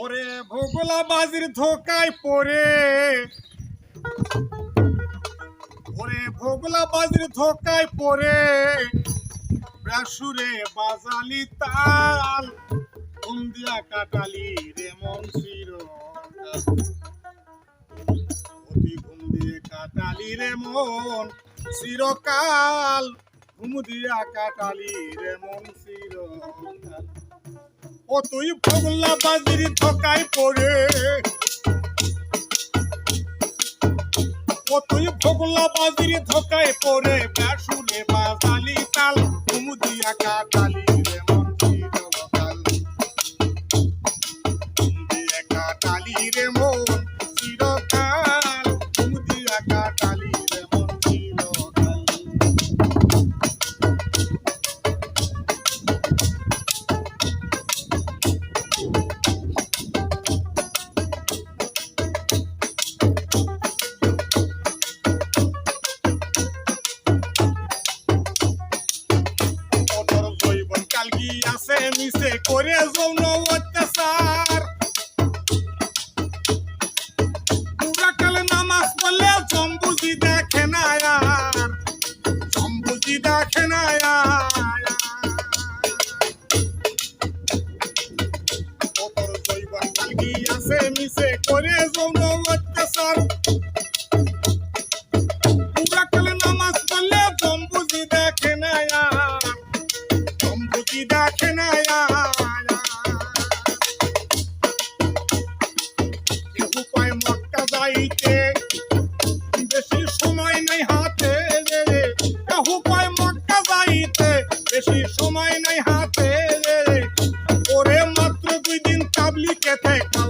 ওরে ভোগলা বাজির ধোকায় পরে ওরে ভোগলা বাজির ধোকায় পরে ব্রাসুরে বাজালি তাল ঘুম দিয়া কাটালি রে মন ঘুম কাটালি রে মন চিরকাল ঘুম দিয়া কাটালি রে মন ও তুই ভোগলা বাজির ধোকায় পড়ে। ও তুই ভোগলা বাজির ধোকায় পড়ে ব্যাসুরে বাজালি তাল। ঘুম দিয়া কাটালি রে মন কাটালি রে মন আছে মিশে করে যৌন অত্যাচার পুরাকাল নামাজ পড়লে জম্বুজি দেখে না আর জম্বুজি দেখে না আর যাইতে বেশি সময় নাই হাতে কাহু পায় মক্কা যাইতে, বেশি সময় নাই হাতে ওরে মাত্র দুই দিন কাবলি কেতে কালমা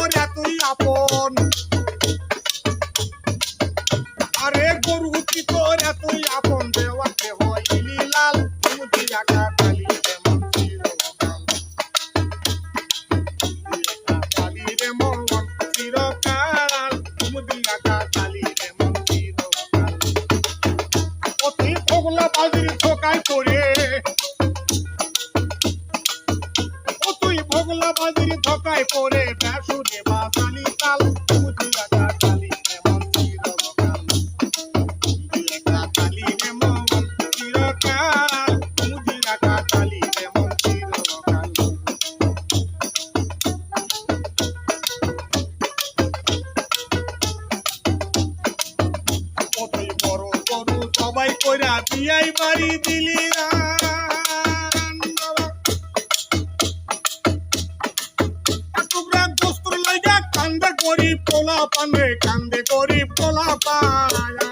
কি তোর এতই আপন বাজির ঠোকায় পড়ে ব্যাসুরে বাজালি তাল। দিয়া কাটালি যেমন চিরকাল। দিয়া কাটালি রে চিরকাল। রে সবাই কইরা বিয়াই বাড়ি দিলি রান করি পোলা পানে কান্দে করি পোলা পায়া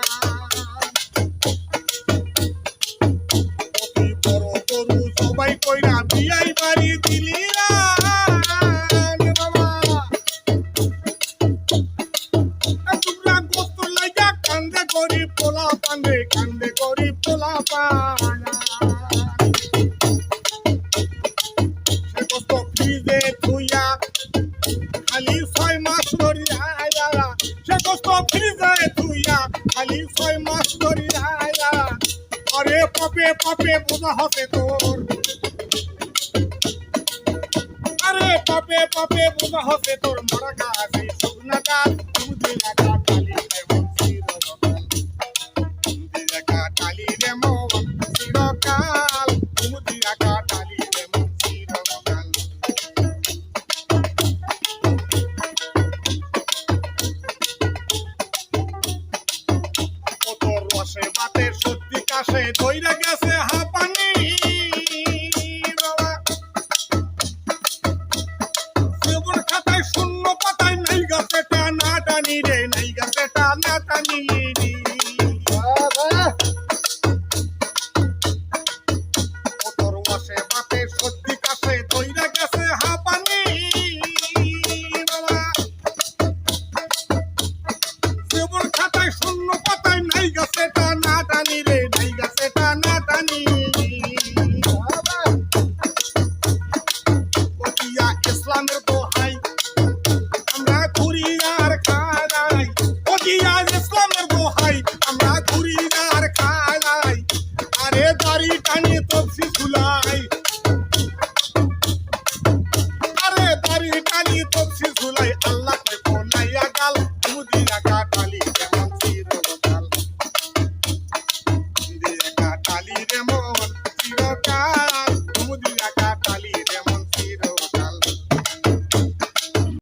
পাপে পাপে বোঝা হবে তোর। আরে পাপে পাপে বোঝা হচ্ছে তোর। মরা গাছ শুকনা গাছ দুধে লাগা কালি কালি রে মন চিরকাল। দুধে লাগা কালি রে মন চিরকাল। কত রসে বাতে সত্যি তৈরা গেছে হাঁপানি